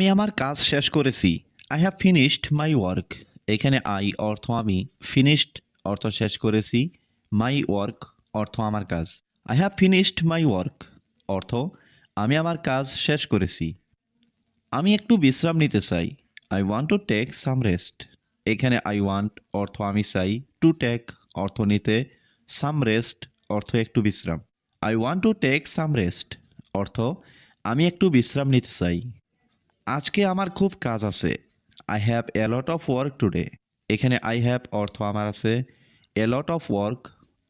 আমি আমার কাজ শেষ করেছি। I have finished my work এখানে আই অর্থ আমি ফিনিশড অর্থ শেষ করেছি। মাই ওয়ার্ক অর্থ আমার কাজ। I have finished my work অর্থ আমি আমার কাজ শেষ করেছি। আমি একটু বিশ্রাম নিতে চাই। I want to take some rest এখানে আই ওয়ান্ট অর্থ আমি চাই। টু টেক অর্থ নিতে সাম রেস্ট অর্থ একটু বিশ্রাম। I want to take some rest অর্থ আমি একটু বিশ্রাম নিতে চাই। আজকে আমার খুব কাজ আছে। I have a lot of work today এখানে আই হ্যাভ অর্থ আমার আছে। এ লট অফ ওয়ার্ক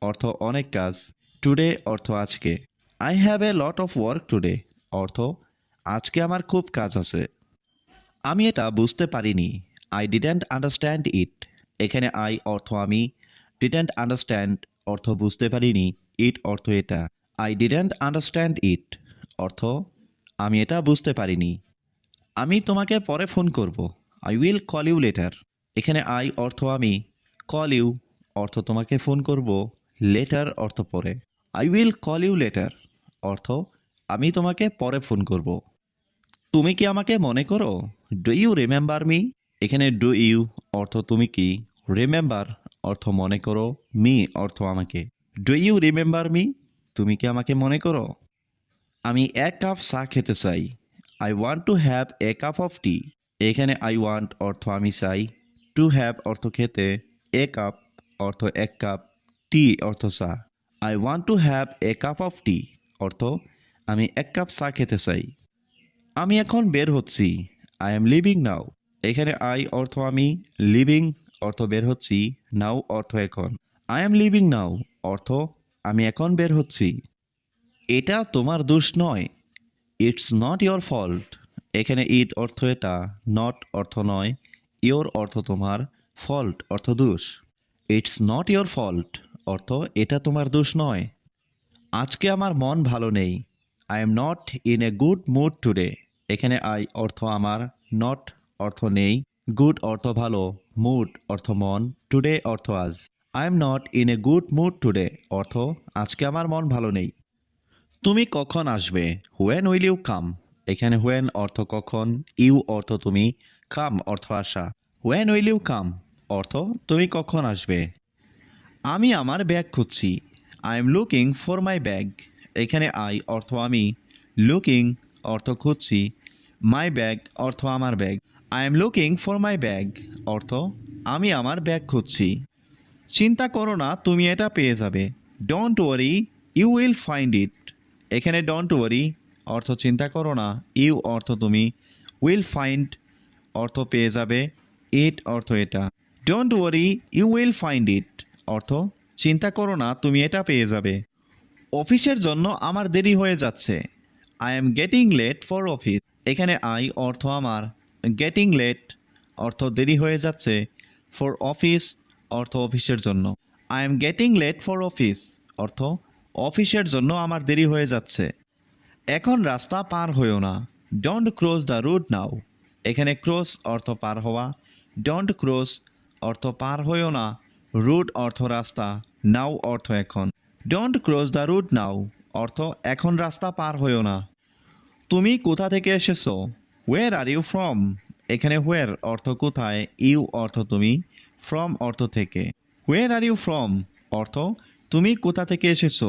অর্থ অনেক কাজ। টুডে অর্থ আজকে। I have a lot of work today অর্থ আজকে আমার খুব কাজ আছে। আমি এটা বুঝতে পারিনি। আই ডিডেন্ট আন্ডারস্ট্যান্ড ইট এখানে আই অর্থ আমি। ডিডেন্ট আন্ডারস্ট্যান্ড অর্থ বুঝতে পারিনি। ইট অর্থ এটা। আই ডিডেন্ট আন্ডারস্ট্যান্ড ইট অর্থ আমি এটা বুঝতে পারিনি। আমি তোমাকে পরে ফোন করব। I will call you later এখানে আই অর্থ আমি। কল ইউ অর্থ তোমাকে ফোন করব। লেটার অর্থ পরে। I will call you later অর্থ আমি তোমাকে পরে ফোন করব। তুমি কি আমাকে মনে করো? ডু ইউ রিমেম্বার মি এখানে ডু ইউ অর্থ তুমি কি? রিমেম্বার অর্থ মনে করো। মি অর্থ আমাকে। ডু ইউ রিমেম্বার মি তুমি কি আমাকে মনে করো? আমি এক কাপ চা খেতে চাই। I want to have a cup of tea এখানে আই ওয়ান্ট অর্থ আমি চাই। টু হ্যাভ অর্থ খেতে এ কাপ অর্থ এক কাপ টি অর্থ চা। I want to have a cup of tea অর্থ আমি এক কাপ চা খেতে চাই। আমি এখন বের হচ্ছি। আই এম লিভিং নাও এখানে আই অর্থ আমি লিভিং অর্থ বের হচ্ছি। নাও অর্থ এখন। আই এম লিভিং নাও অর্থ আমি এখন বের হচ্ছি। এটা তোমার দোষ নয়। ইটস নট ইয়োর ফল্ট এখানে ইট অর্থ এটা নট অর্থ নয় ইয়োর অর্থ তোমার ফল্ট অর্থ দোষ। ইটস নট ইয়োর ফল্ট অর্থ এটা তোমার দোষ নয়। আজকে আমার মন ভালো নেই। I am not in a good mood today এখানে আই অর্থ আমার নট অর্থ নেই। গুড অর্থ ভালো মুড অর্থ মন টুডে অর্থ আজ। I am not in a good mood today অর্থ আজকে আমার মন ভালো নেই। তুমি কখন আসবে? হোয়েন উইল ইউ কাম এখানে হোয়েন অর্থ কখন ইউ অর্থ তুমি কাম অর্থ আসা। হোয়েন উইল ইউ কাম অর্থ তুমি কখন আসবে? আমি আমার ব্যাগ খুঁজছি। I am looking for my bag এখানে আই অর্থ আমি। লুকিং অর্থ খুঁজছি। মাই ব্যাগ অর্থ আমার bag I am looking for my bag অর্থ আমি আমার ব্যাগ খুঁজছি। চিন্তা করো না, তুমি এটা পেয়ে যাবে। Don't worry you will find it এখানে ডোন্ট ওয়ারি অর্থ চিন্তা করো না, ইউ অর্থ তুমি উইল ফাইন্ড অর্থ পেয়ে যাবে ইট অর্থ এটা। Don't worry you will find it অর্থ চিন্তা করো না, তুমি এটা পেয়ে যাবে। অফিসের জন্য আমার দেরি হয়ে যাচ্ছে। I am getting late for office এখানে আই অর্থ আমার। গেটিং লেট অর্থ দেরি হয়ে যাচ্ছে। ফর অফিস অর্থ অফিসের জন্য। I am getting late for office অর্থ অফিসের জন্য আমার দেরি হয়ে যাচ্ছে। এখন রাস্তা পার হইও না। Don't cross the route now এখানে ক্রস অর্থ পার হওয়া। ডোন্ট ক্রস অর্থ পার হইও না। রুট অর্থ রাস্তা। নাও অর্থ এখন। Don't cross the route now অর্থ এখন রাস্তা পার হইও না। তুমি কোথা থেকে এসেছ? ওয়ের আর ইউ ফ্রম এখানে হোয়ার অর্থ কোথায়? ইউ অর্থ তুমি? ফ্রম অর্থ থেকে। হোয়ার আর ইউ ফ্রম অর্থ তুমি কোথা থেকে এসেছ?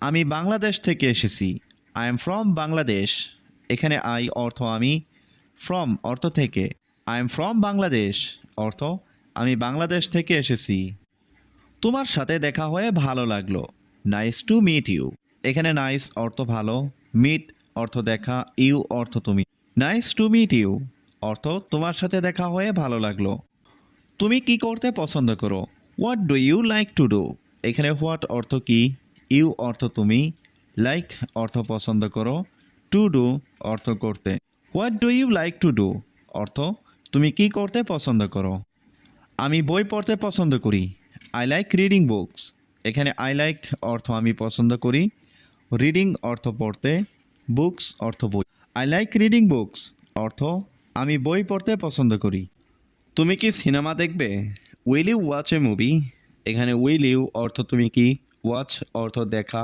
আমি বাংলাদেশ থেকে এসেছি। আই এম ফ্রম বাংলাদেশ এখানে আই অর্থ আমি ফ্রম অর্থ থেকে। আই এম ফ্রম বাংলাদেশ অর্থ, আমি বাংলাদেশ থেকে এসেছি। তোমার সাথে দেখা হয়ে ভালো লাগল। নাইস টু মিট ইউ এখানে নাইস অর্থ ভালো। মিট অর্থ দেখা। ইউ অর্থ তুমি। নাইস টু মিট ইউ অর্থ, তোমার সাথে দেখা হয়ে ভালো লাগল। তুমি কি করতে পছন্দ করো? What do you like to do এখানে হোয়াট অর্থ কি? ইউ অর্থ তুমি। লাইক অর্থ পছন্দ করো। টু ডু অর্থ করতে। What do you like to do অর্থ, তুমি কি করতে পছন্দ করো? আমি বই পড়তে পছন্দ করি। আই লাইক রিডিং বুকস এখানে আই লাইক অর্থ আমি পছন্দ করি। রিডিং অর্থ পড়তে। বুকস অর্থ বই। আই লাইক রিডিং বুকস অর্থ, আমি বই পড়তে পছন্দ করি। তুমি কি সিনেমা দেখবে? Will you watch a movie এখানে উইল ইউ অর্থ তুমি কি ওয়াচ অর্থ দেখা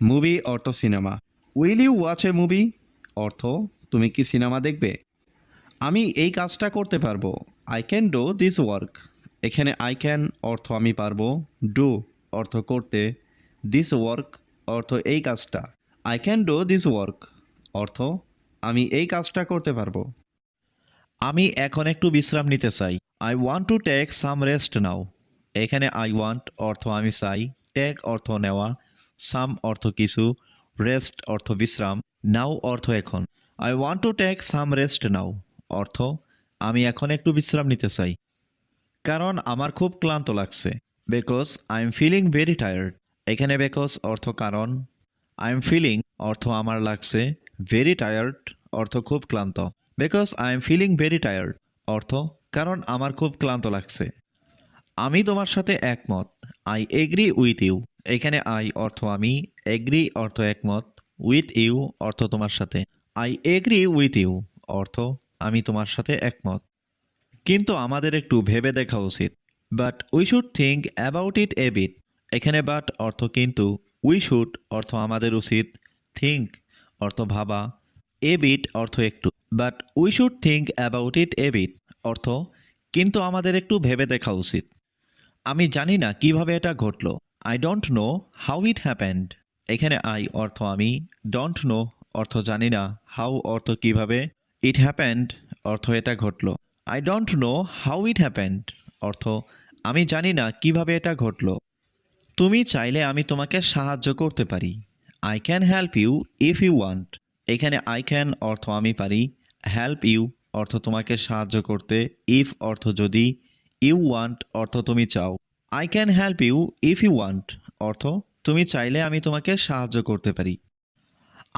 মুভি অর্থ cinema will you watch a movie অর্থ তুমি কি সিনেমা দেখবে। আমি এই কাজটা করতে পারব। I can do this work এখানে আই ক্যান অর্থ আমি পারব। ডু অর্থ করতে। দিস ওয়ার্ক অর্থ এই কাজটা। I can do this work অর্থ আমি এই কাজটা করতে পারব। আমি এখন একটু বিশ্রাম নিতে চাই। I want to take some rest now এখানে আই ওয়ান্ট অর্থ আমি চাই টেক অর্থ নেওয়া সাম অর্থ কিছু রেস্ট অর্থ বিশ্রাম নাও অর্থ এখন। I want to take some rest now অর্থ, আমি এখন একটু বিশ্রাম নিতে চাই। কারণ আমার খুব ক্লান্ত লাগছে because I am feeling very tired এখানে বিকজ অর্থ কারণ। আই এম ফিলিং অর্থ আমার লাগছে ভেরি টায়ার্ড অর্থ খুব ক্লান্ত। Because I am feeling very tired অর্থ কারণ আমার খুব ক্লান্ত লাগছে। আমি তোমার সাথে একমত। আই এগ্রি উইথ ইউ এখানে আই অর্থ আমি। এগ্রি অর্থ একমত। উইথ ইউ অর্থ তোমার সাথে। আই এগ্রি উইথ ইউ অর্থ আমি তোমার সাথে একমত। কিন্তু আমাদের একটু ভেবে দেখা উচিত। But we should think about it a bit এখানে বাট অর্থ কিন্তু উই শুড অর্থ আমাদের উচিত। থিঙ্ক অর্থ ভাবা। এ বিট অর্থ একটু। But we should think about it a bit অর্থ কিন্তু আমাদের একটু ভেবে দেখা উচিত। আমি জানি না কীভাবে এটা ঘটলো। I don't know how it happened এখানে আই অর্থ আমি। ডোন্ট নো অর্থ জানি না। হাউ অর্থ কীভাবে? ইট হ্যাপেন্ড অর্থ এটা ঘটলো। I don't know how it happened অর্থ আমি জানি না কীভাবে এটা ঘটলো। তুমি চাইলে আমি তোমাকে সাহায্য করতে পারি। I can help you if you want এখানে আই ক্যান অর্থ আমি পারি। হেল্প ইউ অর্থ তোমাকে সাহায্য করতে। ইফ অর্থ যদি ইউ ওয়ান্ট অর্থ তুমি চাও। I can help you if you want অর্থ তুমি চাইলে আমি তোমাকে সাহায্য করতে পারি।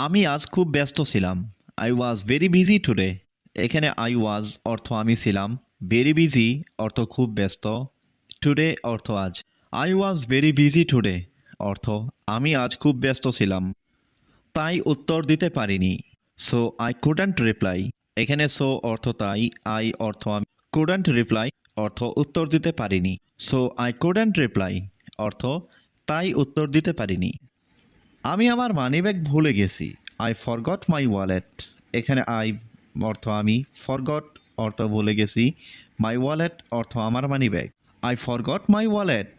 আমি আজ খুব ব্যস্ত ছিলাম। I was very busy today এখানে আই ওয়াজ অর্থ আমি ছিলাম। ভেরি বিজি অর্থ খুব ব্যস্ত। টুডে অর্থ আজ। I was very busy today অর্থ আমি আজ খুব ব্যস্ত ছিলাম। তাই উত্তর দিতে পারিনি। সো আই কুডন্ট রিপ্লাই এখানে সো অর্থ তাই। আই অর্থ আমি। কুডন্ট রিপ্লাই অর্থ উত্তর দিতে পারিনি। সো আই কুডন্ট রিপ্লাই অর্থ, তাই উত্তর দিতে পারিনি। আমি আমার মানিব্যাগ ভুলে গেছি। আই ফরগট মাই ওয়ালেট এখানে আই অর্থ আমি ফরগট অর্থ ভুলে গেছি। মাই ওয়ালেট অর্থ আমার মানিব্যাগ আই ফরগট মাই ওয়ালেট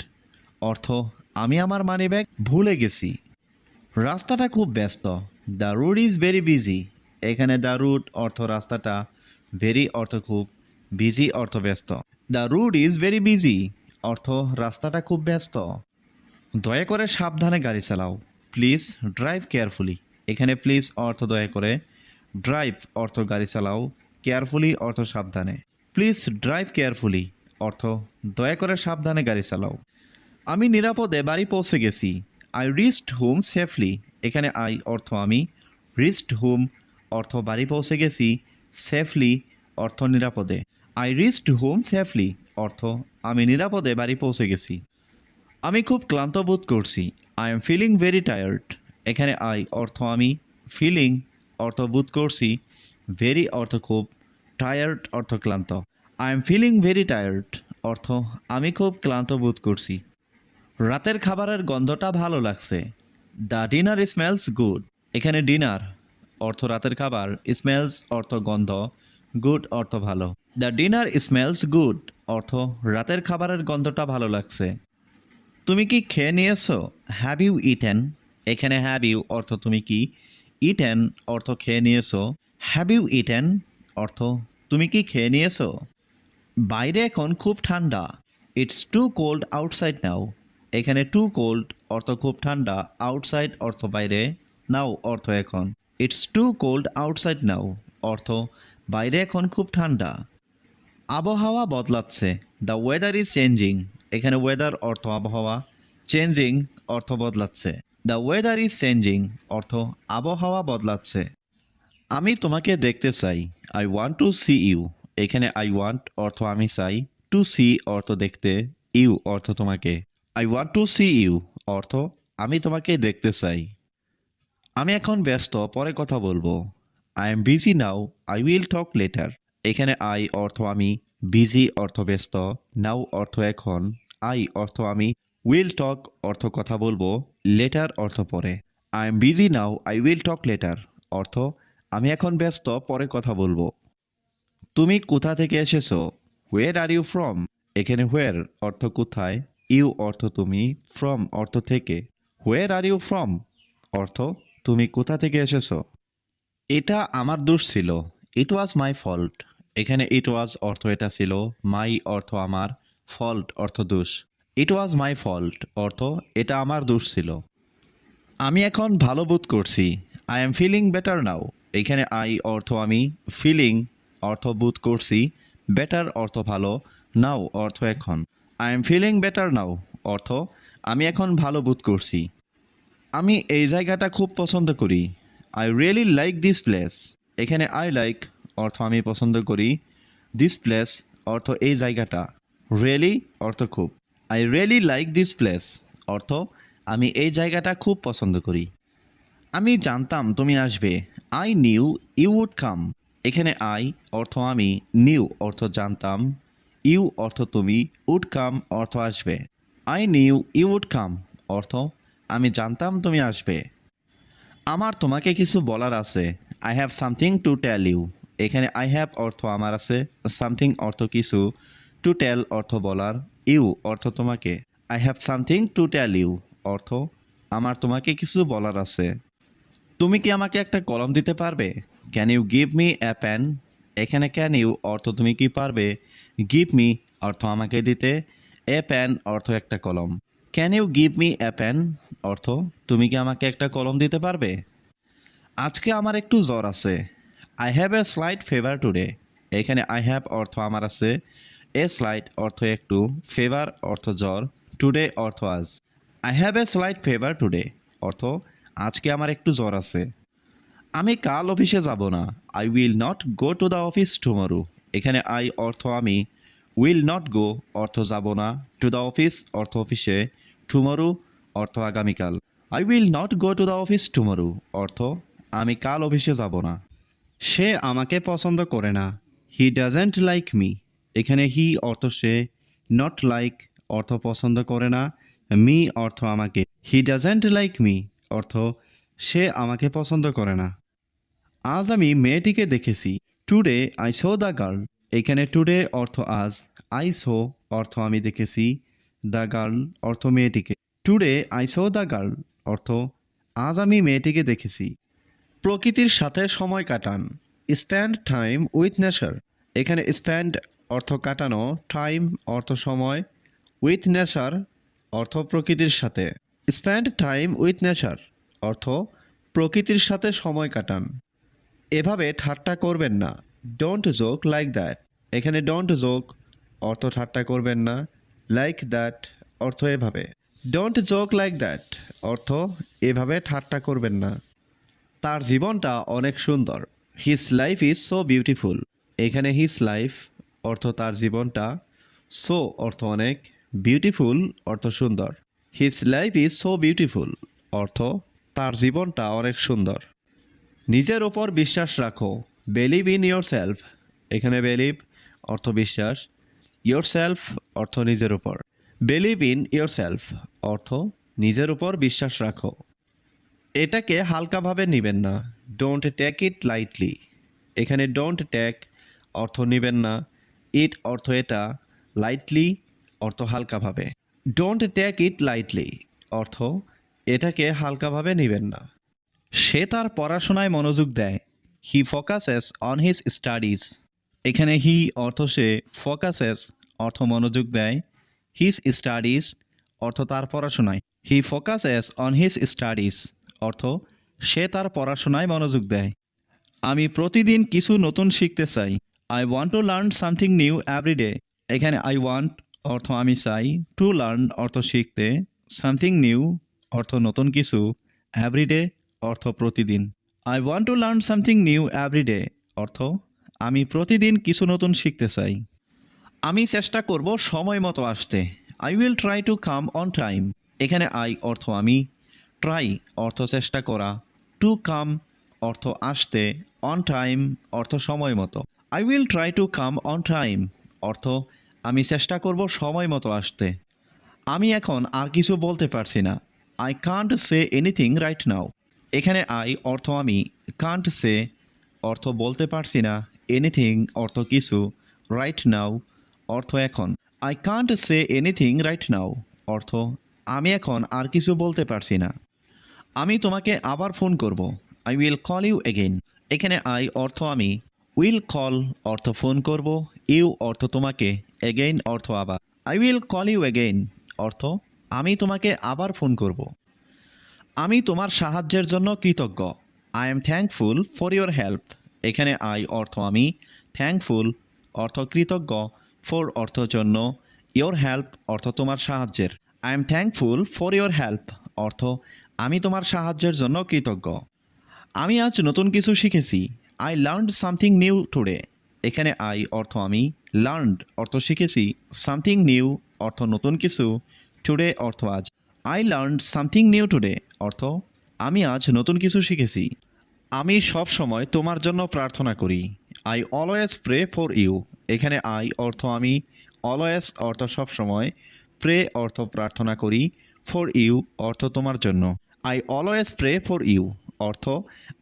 অর্থ, আমি আমার মানিব্যাগ ভুলে গেছি। রাস্তাটা খুব ব্যস্ত। The road is very busy এখানে দ্য রুড অর্থ রাস্তাটা ভেরি অর্থ খুব বিজি অর্থ ব্যস্ত। The road is very busy অর্থ, রাস্তাটা খুব ব্যস্ত। দয়া করে সাবধানে গাড়ি চালাও। প্লিজ ড্রাইভ কেয়ারফুলি এখানে প্লিজ অর্থ দয়া করে। ড্রাইভ অর্থ গাড়ি চালাও। কেয়ারফুলি অর্থ সাবধানে। প্লিজ ড্রাইভ কেয়ারফুলি অর্থ, দয়া করে সাবধানে গাড়ি চালাও। আমি নিরাপদে বাড়ি পৌঁছে গেছি। আই রিস্ট হোম সেফলি এখানে আই অর্থ আমি। রিস্ট হোম অর্থ বাড়ি পৌঁছে গেছি। সেফলি অর্থ নিরাপদে। আই রিস্ট হোম সেফলি অর্থ, আমি নিরাপদে বাড়ি পৌঁছে গেছি। আমি খুব ক্লান্ত বোধ করছি। I am feeling very tired এখানে আই অর্থ আমি ফিলিং অর্থ বোধ করছি। ভেরি অর্থ খুব টায়ার্ড অর্থ ক্লান্ত। I am feeling very tired অর্থ, আমি খুব ক্লান্ত বোধ করছি। রাতের খাবারের গন্ধটা ভালো লাগছে। দ্য ডিনার স্মেলস গুড এখানে ডিনার অর্থ রাতের খাবার স্মেলস অর্থ গন্ধ। গুড অর্থ ভালো। দ্য ডিনার স্মেলস গুড অর্থ রাতের খাবারের গন্ধটা ভালো লাগছে। তুমি কি খেয়ে নিয়েছো? হ্যাভ ইউ ইটেন এখানে হ্যাভ ইউ অর্থ তুমি কি ইটেন অর্থ খেয়ে নিয়েছো। হ্যাভ ইউ ইটেন অর্থ তুমি কি খেয়ে নিয়েছো? বাইরে এখন খুব ঠান্ডা। It's too cold outside now এখানে টু কোল্ড অর্থ খুব ঠান্ডা। আউটসাইড অর্থ বাইরে। নাও অর্থ এখন। It's too cold outside now অর্থ বাইরে এখন খুব ঠান্ডা। আবহাওয়া বদলাচ্ছে। দ্য ওয়েদার ইজ চেঞ্জিং এখানে ওয়েদার অর্থ আবহাওয়া। চেঞ্জিং অর্থ বদলাচ্ছে। দ্য ওয়েদার ইজ চেঞ্জিং অর্থ আবহাওয়া বদলাচ্ছে। আমি তোমাকে দেখতে চাই। I want to see you এখানে আই ওয়ান্ট অর্থ আমি চাই। টু সি অর্থ দেখতে। ইউ অর্থ তোমাকে। I want to see you অর্থ আমি তোমাকে দেখতে চাই। আমি এখন ব্যস্ত, পরে কথা বলব। I am busy now I will talk later এখানে আই অর্থ আমি বিজি অর্থ ব্যস্ত। নাও অর্থ এখন। আই অর্থ আমি উইল টক অর্থ কথা বলব। লেটার অর্থ পরে। I am busy now I will talk later অর্থ, আমি এখন ব্যস্ত, পরে কথা বলব। তুমি কোথা থেকে এসেছ? হোয়ের আর ইউ ফ্রম এখানে হোয়ের অর্থ কোথায়? ইউ অর্থ তুমি ফ্রম অর্থ থেকে। হোয়ের আর ইউ ফ্রম অর্থ, তুমি কোথা থেকে এসেছ? এটা আমার দোষ ছিল। ইট ওয়াজ মাই ফল্ট এখানে ইট ওয়াজ অর্থ এটা ছিল। মাই অর্থ আমার। ফল্ট অর্থ দোষ। ইট ওয়াজ মাই ফল্ট অর্থ এটা আমার দোষ ছিল। আমি এখন ভালো বোধ করছি। I am feeling better now এখানে আই অর্থ আমি ফিলিং অর্থ বোধ করছি। বেটার অর্থ ভালো। নাও অর্থ এখন। I am feeling better now অর্থ আমি এখন ভালো বোধ করছি। আমি এই জায়গাটা খুব পছন্দ করি। I really like this place এখানে আই লাইক অর্থ আমি পছন্দ করি। দিস প্লেস অর্থ এই জায়গাটা। রিয়েলি অর্থ খুব। I really like this place অর্থ আমি এই জায়গাটা খুব পছন্দ করি। আমি জানতাম তুমি আসবে। I knew you would come এখানে আই অর্থ আমি নিউ অর্থ জানতাম। ইউ অর্থ তুমি উড কাম অর্থ আসবে। I knew you would come অর্থ আমি জানতাম তুমি আসবে। আমার তোমাকে কিছু বলার আছে। I have something to tell you এখানে আই হ্যাভ অর্থ আমার আছে। সামথিং অর্থ কিছু। টু টেল অর্থ বলার। ইউ অর্থ তোমাকে। I have something to tell you অর্থ আমার তোমাকে কিছু বলার আছে। তুমি কি আমাকে একটা কলম দিতে পারবে? Can you give me a pen এখানে ক্যান ইউ অর্থ তুমি কি পারবে? গিভ মি অর্থ আমাকে দিতে। এ প্যান অর্থ একটা কলম। Can you give me a pen অর্থ? তুমি কি আমাকে একটা কলম দিতে পারবে? আজকে আমার একটু জ্বর আছে। I have a slight fever today এখানে আই হ্যাভ অর্থ আমার আছে। এ স্লাইট অর্থ একটু। ফেভার অর্থ জ্বর। টুডে অর্থ আজ। I have a slight fever today অর্থ, আজকে আমার একটু জ্বর আছে। আমি কাল অফিসে যাব না। I will not go to the office tomorrow এখানে আই অর্থ আমি। উইল নট গো অর্থ যাব না। টু দ্য অফিস অর্থ অফিসে। টুমরো অর্থ আগামীকাল। I will not go to the office tomorrow অর্থ আমি কাল অফিসে যাব না। সে আমাকে পছন্দ করে না। হি ডাজেন্ট লাইক মি এখানে হি অর্থ সে। নট লাইক অর্থ পছন্দ করে না। মি অর্থ আমাকে। হি ডাজেন্ট লাইক মি অর্থ সে আমাকে পছন্দ করে না। আজ আমি মেয়েটিকে দেখেছি। Today I saw the girl এখানে টুডে অর্থ আজ। আই সো অর্থ আমি দেখেছি। দ্য গার্ল অর্থ মেয়েটিকে। Today I saw the girl অর্থ আজ আমি মেয়েটিকে দেখেছি। প্রকৃতির সাথে সময় কাটান। Spend time with nature. এখানে স্প্যান্ড অর্থ কাটানো, টাইম অর্থ সময়, উইথ নেচার অর্থ প্রকৃতির সাথে। স্প্যান্ড টাইম উইথ নেচার অর্থ প্রকৃতির সাথে সময় কাটান। এভাবে ঠাট্টা করবেন না। Don't joke like that. এখানে ডোন্ট জোক অর্থ ঠাট্টা করবেন না। লাইক দ্যাট অর্থ এভাবে। ডোন্ট জোক লাইক দ্যাট অর্থ এভাবে ঠাট্টা করবেন না। তার জীবনটা অনেক সুন্দর। His life is so beautiful এখানে হিজ লাইফ অর্থ তার জীবনটা সো অর্থ অনেক বিউটিফুল অর্থ সুন্দর। His life is so beautiful অর্থ তার জীবনটা অনেক সুন্দর। নিজের ওপর বিশ্বাস রাখো। বেলিভ ইন ইয়োর সেলফ এখানে বেলিভ অর্থ বিশ্বাস। ইয়োর সেলফ অর্থ নিজের উপর। বেলিভ ইন ইয়োর সেলফ অর্থ নিজের উপর বিশ্বাস রাখো। এটাকে হালকাভাবে নেবেন না। ডোন্ট টেক ইট লাইটলি এখানে ডোন্ট টেক অর্থ নেবেন না। ইট অর্থ এটা লাইটলি অর্থ হালকাভাবে। ডোন্ট টেক ইট লাইটলি অর্থ এটাকে হালকাভাবে নেবেন না। সে তার পড়াশোনায় মনোযোগ দেয়। He focuses on his studies এখানে হি অর্থ সে ফোকাসেস অর্থ মনোযোগ দেয়। হিজ স্টাডিজ অর্থ তার পড়াশোনায়। He focuses on his studies অর্থ সে তার পড়াশোনায় মনোযোগ দেয়। আমি প্রতিদিন কিছু নতুন শিখতে চাই। I want to learn something new every day এখানে আই ওয়ান্ট অর্থ আমি চাই। টু লার্ন অর্থ শিখতে। সামথিং নিউ অর্থ নতুন কিছু। এভরিডে অর্থ প্রতিদিন। I want to learn something new every day অর্থ আমি প্রতিদিন কিছু নতুন শিখতে চাই। আমি চেষ্টা করব সময় মতো আসতে। I will try to come on time এখানে আই অর্থ আমি। ট্রাই অর্থ চেষ্টা করা। টু কাম অর্থ আসতে। অন টাইম অর্থ সময় মতো। I will try to come on time অর্থ আমি চেষ্টা করব সময় মতো আসতে। আমি এখন আর কিছু বলতে পারছি না। I can't say anything right now এখানে আই অর্থ আমি। কান্ট সে অর্থ বলতে পারছি না। এনিথিং অর্থ কিছু রাইট নাও অর্থ এখন। I can't say anything right now অর্থ আমি এখন আর কিছু বলতে পারছি না। আমি তোমাকে আবার ফোন করব। I will call you again এখানে আই অর্থ আমি। উইল কল অর্থ ফোন করব। ইউ অর্থ তোমাকে। এগেইন অর্থ আবার। I will call you again অর্থ আমি তোমাকে আবার ফোন করব। আমি তোমার সাহায্যের জন্য কৃতজ্ঞ। I am thankful for your help এখানে আই অর্থ আমি থ্যাঙ্কফুল অর্থ কৃতজ্ঞ ফর অর্থ জন্য ইয়োর হেল্প অর্থ তোমার সাহায্যের। I am thankful for your help অর্থ আমি তোমার সাহায্যের জন্য কৃতজ্ঞ। আমি আজ নতুন কিছু শিখেছি। I learned something new today এখানে আই অর্থ আমি লার্নড অর্থ শিখেছি। সামথিং নিউ অর্থ নতুন কিছু। টুডে অর্থ আজ I learned something new today অর্থ আমি আজ নতুন কিছু শিখেছি। আমি সব সময় তোমার জন্য প্রার্থনা করি। I always pray for you এখানে আই অর্থ আমি অলওয়েজ অর্থ সব সময় প্রে অর্থ প্রার্থনা করি ফর ইউ অর্থ তোমার জন্য। I always pray for you অর্থ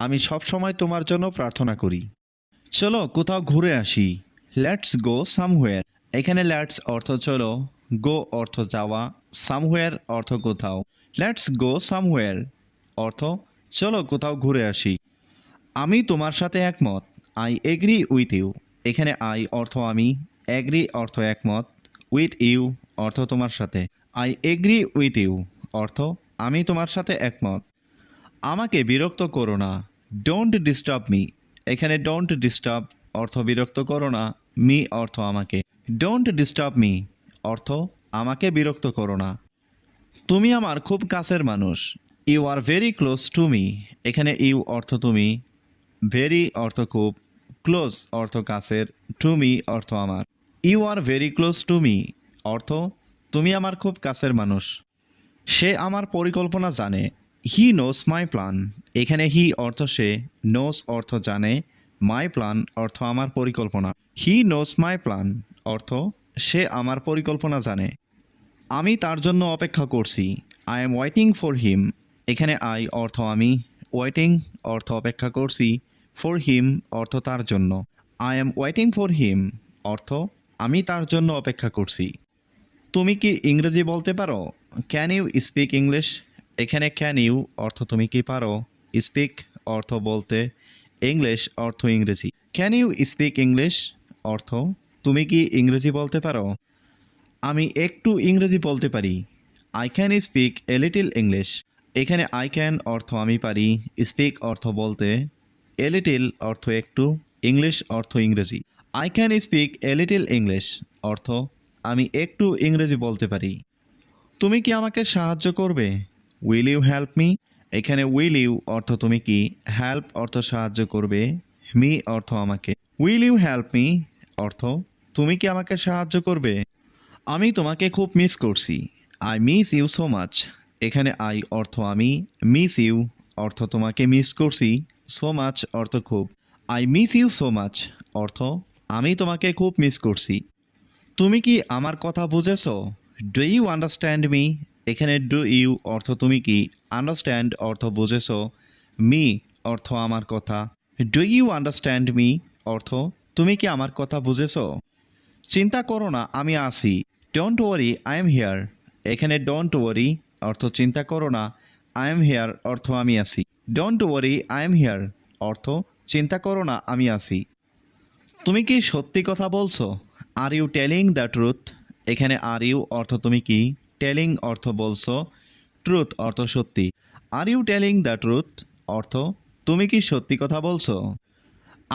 আমি সব সময় তোমার জন্য প্রার্থনা করি। চলো কোথাও ঘুরে আসি। লেটস গো সামহুয়ার এখানে লেটস অর্থ চলো গো অর্থ যাওয়া সামহুয়ার অর্থ কোথাও। লেটস গো সামহুয়ার অর্থ চলো কোথাও ঘুরে আসি। আমি তোমার সাথে একমত। আই এগ্রি উইথ ইউ এখানে আই অর্থ আমি এগ্রি অর্থ একমত। উইথ ইউ অর্থ তোমার সাথে। আই এগ্রি উইথ ইউ অর্থ আমি তোমার সাথে একমত। আমাকে বিরক্ত করো না। ডোন্ট ডিস্টার্ব মি এখানে ডোন্ট ডিস্টার্ব অর্থ বিরক্ত করো না। মি অর্থ আমাকে। ডোন্ট ডিস্টার্ব মি অর্থ আমাকে বিরক্ত করো না। তুমি আমার খুব কাছের মানুষ। You are very close to me এখানে ইউ অর্থ তুমি। ভেরি অর্থ খুব ক্লোজ অর্থ কাছের টু মি অর্থ আমার। You are very close to me অর্থ তুমি আমার খুব কাছের মানুষ। সে আমার পরিকল্পনা জানে হি নোস মাই প্ল্যান এখানে হি অর্থ সে নোস অর্থ জানে মাই প্ল্যান অর্থ আমার পরিকল্পনা। হি নোস মাই প্ল্যান অর্থ সে আমার পরিকল্পনা জানে। আমি তার জন্য অপেক্ষা করছি I am waiting for him এখানে আই অর্থ আমি। ওয়েটিং অর্থ অপেক্ষা করছি। ফর হিম অর্থ তার জন্য। I am waiting for him অর্থ আমি তার জন্য অপেক্ষা করছি। তুমি কি ইংরেজি বলতে পারো? ক্যান ইউ স্পিক ইংলিশ এখানে ক্যান ইউ অর্থ তুমি কি পারো? স্পিক অর্থ বলতে। ইংলিশ অর্থ ইংরেজি। ক্যান ইউ স্পিক ইংলিশ অর্থ তুমি কি ইংরেজি বলতে পারো? আমি একটু ইংরেজি বলতে পারি। I can speak a little English এখানে আই ক্যান অর্থ আমি পারি। স্পিক অর্থ বলতে। এ লিটিল অর্থ একটু ইংলিশ অর্থ ইংরেজি। I can speak a little English অর্থ আমি একটু ইংরেজি বলতে পারি। তুমি কি আমাকে সাহায্য করবে? উইল ইউ হেল্প মি এখানে উইল ইউ অর্থ তুমি কি? হেল্প অর্থ সাহায্য করবে। মি অর্থ আমাকে। উইল ইউ হেল্প মি অর্থ তুমি কি আমাকে সাহায্য করবে? আমি তোমাকে খুব মিস করছি। I miss you so much এখানে আই অর্থ আমি মিস ইউ অর্থ তোমাকে মিস করছি। সো মাচ অর্থ খুব। I miss you so much অর্থ, আমি তোমাকে খুব মিস করছি। তুমি কি আমার কথা বুঝেছ? ডু ইউ আন্ডারস্ট্যান্ড মি এখানে ডু ইউ অর্থ তুমি কি? আন্ডারস্ট্যান্ড অর্থ বুঝেছ। মি অর্থ আমার কথা। ডু ইউ আন্ডারস্ট্যান্ড মি অর্থ, তুমি কি আমার কথা বুঝেছ? চিন্তা করো না, আমি আসি don't worry I am here এখানে ডোন্ট ওয়ারি অর্থ চিন্তা করো না। আই এম হেয়ার অর্থ আমি আসি don't worry I am here অর্থ, চিন্তা করো না, আমি আসি তুমি কি সত্যি কথা বলছো? Are you telling the truth এখানে আর ইউ অর্থ তুমি কি? টেলিং অর্থ বলছো ট্রুথ অর্থ সত্যি। Are you telling the truth অর্থ, তুমি কি সত্যি কথা বলছো?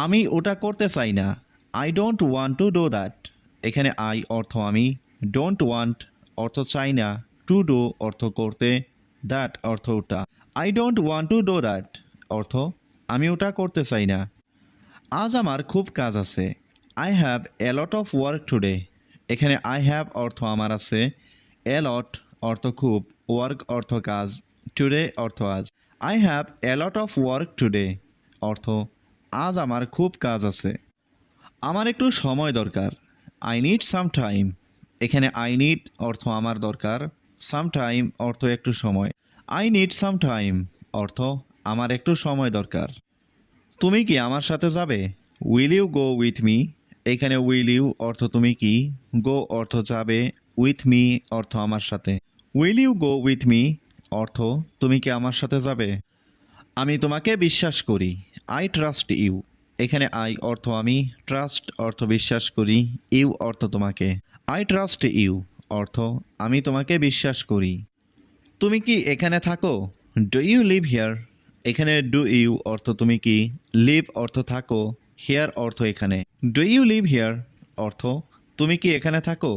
আমি ওটা করতে চাই না। I don't want to do that এখানে আই অর্থ আমি। ডোন্ট ওয়ান্ট অর্থ চাই না। টু ডো অর্থ করতে। দ্যাট অর্থ ওটা। I don't want to do that অর্থ, আমি ওটা করতে চাই না। আজ আমার খুব কাজ আছে। I have a lot of work today এখানে আই হ্যাভ অর্থ আমার আছে। এ লট অর্থ খুব। ওয়ার্ক অর্থ কাজ। টুডে অর্থ আজ। I have a lot of work today অর্থ, আজ আমার খুব কাজ আছে। আমার একটু সময় দরকার। আই নিড সাম টাইম এখানে আই নিড অর্থ আমার দরকার। সাম টাইম অর্থ একটু সময়। আই নিড সাম টাইম অর্থ, আমার একটু সময় দরকার। তুমি কি আমার সাথে যাবে? Will you go with me এখানে উইল ইউ অর্থ তুমি কি? গো অর্থ যাবে উইথ মি অর্থ আমার সাথে। Will you go with me অর্থ, তুমি কি আমার সাথে যাবে? আমি তোমাকে বিশ্বাস করি। আই ট্রাস্ট ইউ এখানে আই অর্থ আমি। ট্রাস্ট অর্থ বিশ্বাস করি। ইউ অর্থ তোমাকে। আই ট্রাস্ট ইউ অর্থ, আমি তোমাকে বিশ্বাস করি। তুমি কি এখানে থাকো? ডু ইউ লিভ হিয়ার এখানে ডু ইউ অর্থ তুমি কি? লিভ অর্থ থাকো হিয়ার অর্থ এখানে। ডু ইউ লিভ হিয়ার অর্থ, তুমি কি এখানে থাকো?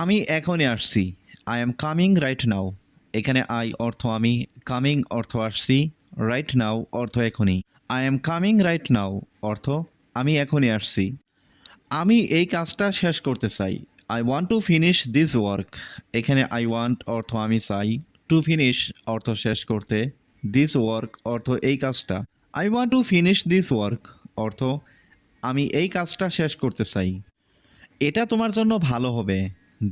আমি এখনই আসছি। I am coming right now এখানে আই অর্থ আমি কামিং অর্থ আসছি রাইট নাও অর্থ এখনই। I am coming right now অর্থ, আমি এখনই আসছি। আমি এই কাজটা শেষ করতে চাই। I want to finish this work এখানে আই ওয়ান্ট অর্থ আমি চাই। টু ফিনিশ অর্থ শেষ করতে। দিস ওয়ার্ক অর্থ এই কাজটা। I want to finish this work অর্থ আমি এই কাজটা শেষ করতে চাই। এটা তোমার জন্য ভালো হবে।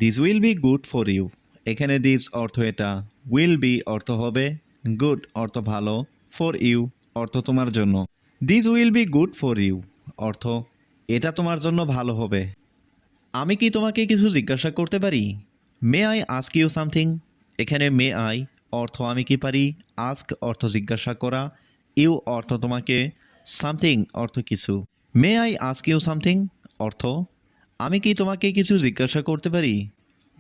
This will be good for you এখানে দিস অর্থ এটা। উইল বি অর্থ হবে। গুড অর্থ ভালো ফর ইউ অর্থ তোমার জন্য। This will be good for you অর্থ এটা তোমার জন্য ভালো হবে। আমি কি তোমাকে কিছু জিজ্ঞাসা করতে পারি? May I ask you something এখানে মে আই অর্থ আমি কি পারি? আস্ক অর্থ জিজ্ঞাসা করা। ইউ অর্থ তোমাকে। সামথিং অর্থ কিছু। May I ask you something অর্থ, আমি কি তোমাকে কিছু জিজ্ঞাসা করতে পারি?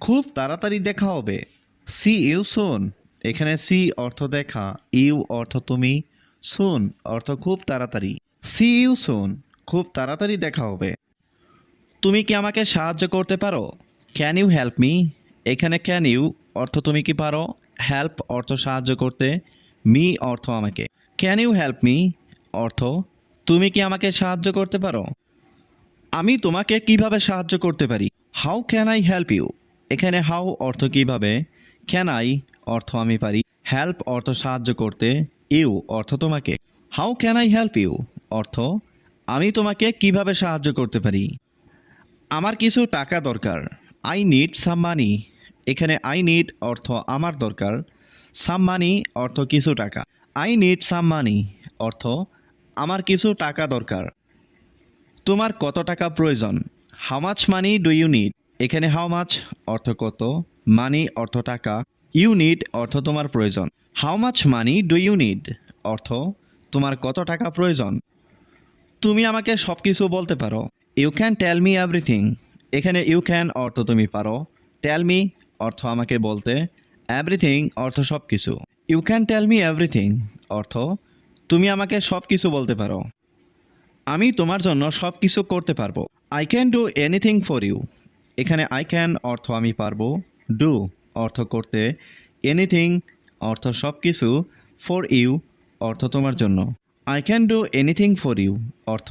খুব তাড়াতাড়ি দেখা হবে। সি ইউ সোন এখানে সি অর্থ দেখা। ইউ অর্থ তুমি। সোন অর্থ খুব তাড়াতাড়ি। সি ইউ সোন খুব তাড়াতাড়ি দেখা হবে। তুমি কি আমাকে সাহায্য করতে পারো? ক্যান ইউ হেল্প মি এখানে ক্যান ইউ অর্থ তুমি কি পারো? হেল্প অর্থ সাহায্য করতে। মি অর্থ আমাকে। ক্যান ইউ হেল্প মি অর্থ, তুমি কি আমাকে সাহায্য করতে পারো? আমি তোমাকে কীভাবে সাহায্য করতে পারি? How can I help you এখানে হাউ অর্থ কীভাবে? ক্যান আই অর্থ আমি পারি। হেল্প অর্থ সাহায্য করতে। ইউ অর্থ তোমাকে। How can I help you অর্থ, আমি তোমাকে কীভাবে সাহায্য করতে পারি? আমার কিছু টাকা দরকার। আই নিড সাম মানি এখানে আই নিড অর্থ আমার দরকার। সাম মানি অর্থ কিছু টাকা। আই নিড সাম মানি অর্থ আমার কিছু টাকা দরকার। তোমার কত টাকা প্রয়োজন? How much money do you need এখানে হাউ মাছ অর্থ কত? মানি অর্থ টাকা। ইউ নিড অর্থ তোমার প্রয়োজন। How much money do you need অর্থ তোমার কত টাকা প্রয়োজন? তুমি আমাকে সব কিছু বলতে পারো। You can tell me everything এখানে ইউ ক্যান অর্থ তুমি পারো। টেল মি অর্থ আমাকে বলতে। এভরিথিং অর্থ সব কিছু you can tell me everything অর্থ তুমি আমাকে সব কিছু বলতে পারো। আমি তোমার জন্য সব কিছু করতে পারব। I can do anything for you এখানে আই ক্যান অর্থ আমি পারব। ডু অর্থ করতে। এনিথিং অর্থ সব কিছু ফর ইউ অর্থ তোমার জন্য। I can do anything for you অর্থ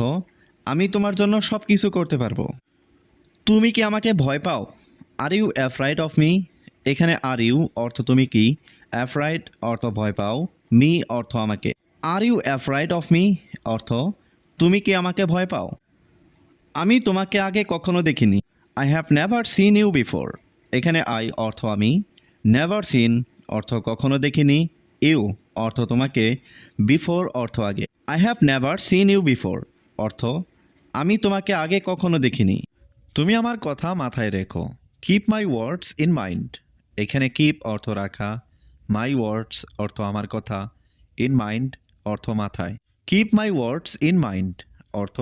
আমি তোমার জন্য সব কিছু করতে পারব। তুমি কি আমাকে ভয় পাও? Are you afraid of me এখানে আর ইউ অর্থ তুমি কি? অ্যাফ্রাইড অর্থ ভয় পাও। মি অর্থ আমাকে। Are you afraid of me অর্থ, তুমি কি আমাকে ভয় পাও? আমি তোমাকে আগে কখনো দেখিনি। I have never seen you before এখানে আই অর্থ আমি। নেভার সিন অর্থ কখনো দেখিনি। ইউ অর্থ তোমাকে। বিফোর অর্থ আগে। I have never seen you before অর্থ আমি তোমাকে আগে কখনো দেখিনি। তুমি আমার কথা মাথায় রেখো। Keep my words in mind এখানে কিপ অর্থ রাখা। মাই ওয়ার্ডস অর্থ আমার কথা। ইন মাইন্ড অর্থ মাথায়। Keep my words in mind অর্থ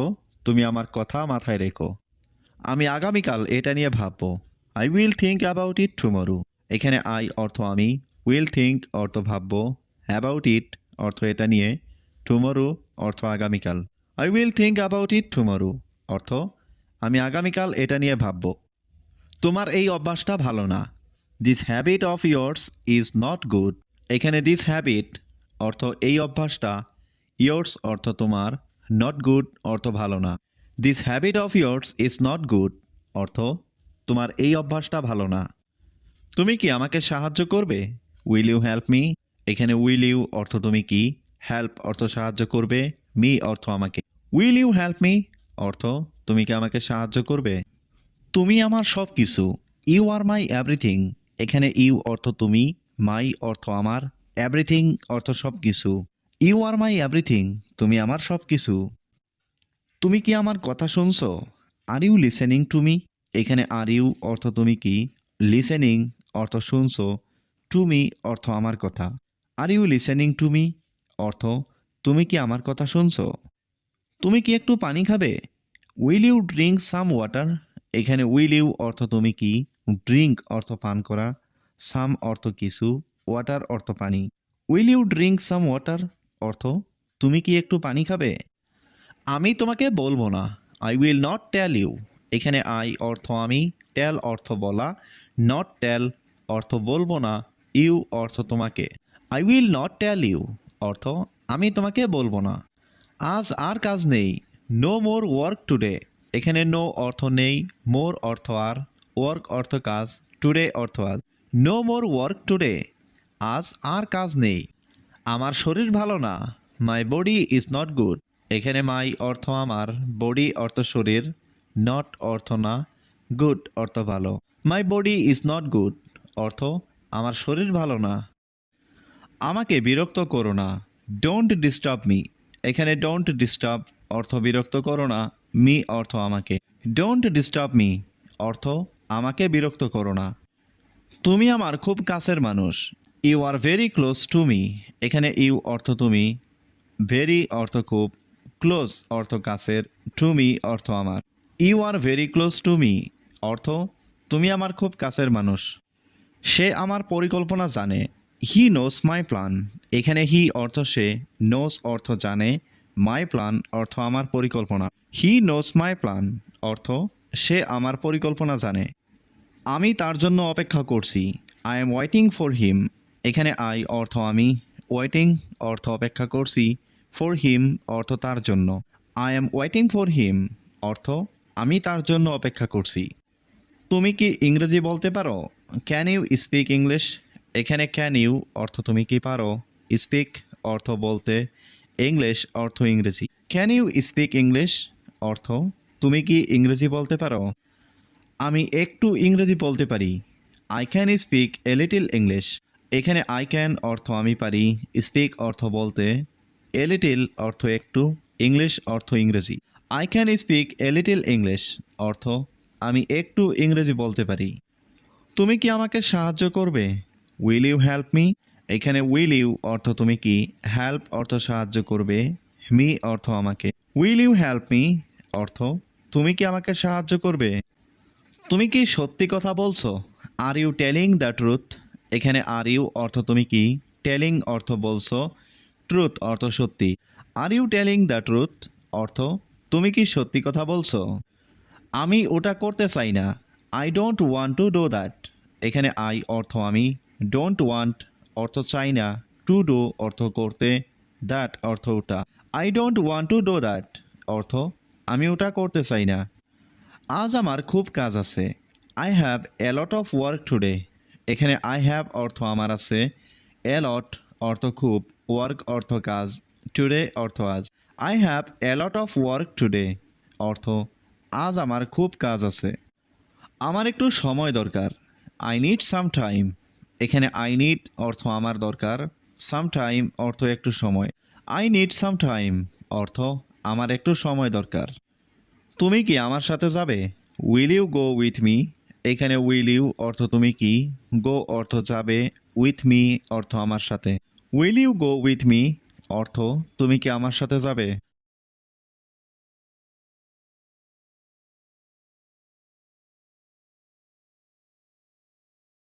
তুমি আমার কথা মাথায় রেখো। আমি আগামীকাল এটা নিয়ে ভাববো। I will think about it tomorrow এখানে আই অর্থ আমি। উইল থিঙ্ক অর্থ ভাববো। অ্যাবাউট ইট অর্থ এটা নিয়ে। টুমরো অর্থ আগামীকাল। I will think about it tomorrow অর্থ, আমি আগামীকাল এটা নিয়ে ভাবব। তোমার এই অভ্যাসটা ভালো না। This habit of years is not good এখানে দিস হ্যাবিট অর্থ এই অভ্যাসটা ইয়ার্স অর্থ তোমার নট গুড অর্থ ভালো না। This habit of years is not good অর্থ, তোমার এই অভ্যাসটা ভালো না। তুমি কি আমাকে সাহায্য করবে? উইল ইউ হেল্প মি এখানে উইল ইউ অর্থ তুমি কি? হেল্প অর্থ সাহায্য করবে। মি অর্থ আমাকে। উইল ইউ হেল্প মি অর্থ, তুমি কি আমাকে সাহায্য করবে? তুমি আমার সব কিছু ইউ আর মাই এভরিথিং এখানে ইউ অর্থ তুমি মাই অর্থ আমার এভরিথিং অর্থ সব কিছু ইউ আর মাই এভরিথিং তুমি আমার সব কিছু তুমি কি আমার কথা শুনছো? Are you listening to me এখানে আর ইউ অর্থ তুমি কি? লিসেনিং অর্থ শুনছো। টু মি অর্থ আমার কথা। Are you listening to me অর্থ, তুমি কি আমার কথা শুনছো? তুমি কি একটু পানি খাবে? Will you drink some water এখানে উইল ইউ অর্থ তুমি কি? ড্রিঙ্ক অর্থ পান করা। সাম অর্থ কিছু। ওয়াটার অর্থ পানি। Will you drink some water অর্থ, তুমি কি একটু পানি খাবে? আমি তোমাকে বলব না। I will not tell you এখানে আই অর্থ আমি টেল অর্থ বলা। নট টেল অর্থ বলব না। ইউ অর্থ তোমাকে। I will not tell you অর্থ, আমি তোমাকে বলব না। আজ আর কাজ নেই। নো মোর ওয়ার্ক টুডে এখানে নো অর্থ নেই মোর অর্থ আর ওয়ার্ক অর্থ কাজ টুডে অর্থ আজ। নো মোর ওয়ার্ক টুডে আজ আর কাজ নেই। আমার শরীর ভালো না। My body is not good এখানে মাই অর্থ আমার বডি অর্থ শরীর নট অর্থ না গুড অর্থ ভালো। My body is not good অর্থ, আমার শরীর ভালো না। আমাকে বিরক্ত করো না। ডোন্ট ডিস্টার্ব মি এখানে ডোন্ট ডিস্টার্ব অর্থ বিরক্ত করো না মি অর্থ আমাকে। ডোন্ট ডিস্টার্ব মি অর্থ আমাকে বিরক্ত করো না। তুমি আমার খুব কাছের মানুষ। You are very close to me এখানে ইউ অর্থ তুমি। ভেরি অর্থ খুব। ক্লোজ অর্থ কাছের। টু মি অর্থ আমার। You are very close to me অর্থ, তুমি আমার খুব কাছের মানুষ। সে আমার পরিকল্পনা জানে। হি নোস মাই প্ল্যান এখানে হি অর্থ সে নোস অর্থ জানে মাই প্ল্যান অর্থ আমার পরিকল্পনা। হি নোস মাই প্ল্যান অর্থ সে আমার পরিকল্পনা জানে। আমি তার জন্য অপেক্ষা করছি। I am waiting for him এখানে আই অর্থ আমি। ওয়েটিং অর্থ অপেক্ষা করছি। ফর হিম অর্থ তার জন্য। I am waiting for him অর্থ আমি তার জন্য অপেক্ষা করছি। তুমি কি ইংরেজি বলতে পারো? ক্যান ইউ স্পিক ইংলিশ এখানে ক্যান ইউ অর্থ তুমি কি পারো? স্পিক অর্থ বলতে ইংলিশ অর্থ ইংরেজি। ক্যান ইউ স্পিক ইংলিশ অর্থ তুমি কি ইংরেজি বলতে পারো? আমি একটু ইংরেজি বলতে পারি। I can speak a little English এখানে আই ক্যান অর্থ আমি পারি। স্পিক অর্থ বলতে এ লিটিল অর্থ একটু ইংলিশ অর্থ ইংরেজি। I can speak a little English অর্থ আমি একটু ইংরেজি বলতে পারি। তুমি কি আমাকে সাহায্য করবে? উইল ইউ হেল্প মি এখানে উইল ইউ অর্থ তুমি কি? হেল্প অর্থ সাহায্য করবে। মি অর্থ আমাকে। উইল ইউ হেল্প মি অর্থ, তুমি কি আমাকে সাহায্য করবে? তুমি কি সত্যি কথা বলছো? Are you telling the truth এখানে আর ইউ অর্থ তুমি কি? টেলিং অর্থ বলছো। ট্রুথ অর্থ সত্যি। Are you telling the truth অর্থ, তুমি কি সত্যি কথা বলছো? আমি ওটা করতে চাই না। I don't want to do that এখানে আই অর্থ আমি ডোন্ট ওয়ান্ট অর্থ চাই না টু ডু অর্থ করতে দ্যাট অর্থ ওটা। I don't want to do that অর্থ আমি ওটা করতে চাই না। আজ আমার খুব কাজ আছে। I have a lot of work today এখানে আই হ্যাভ অর্থ আমার আছে। এ লট অর্থ খুব ওয়ার্ক অর্থ কাজ টুডে অর্থ আজ। I have a lot of work today অর্থ আজ আমার খুব কাজ আছে। আমার একটু সময় দরকার। আই নিড সাম টাইম এখানে আই নিড অর্থ আমার দরকার সাম টাইম অর্থ একটু সময়। আই নিড সাম টাইম অর্থ আমার একটু সময় দরকার। তুমি কি আমার সাথে যাবে? Will you go with me এখানে উইল ইউ অর্থ তুমি কি? গো অর্থ যাবে উইথ মি অর্থ আমার সাথে। Will you go with me অর্থ তুমি কি আমার সাথে যাবে?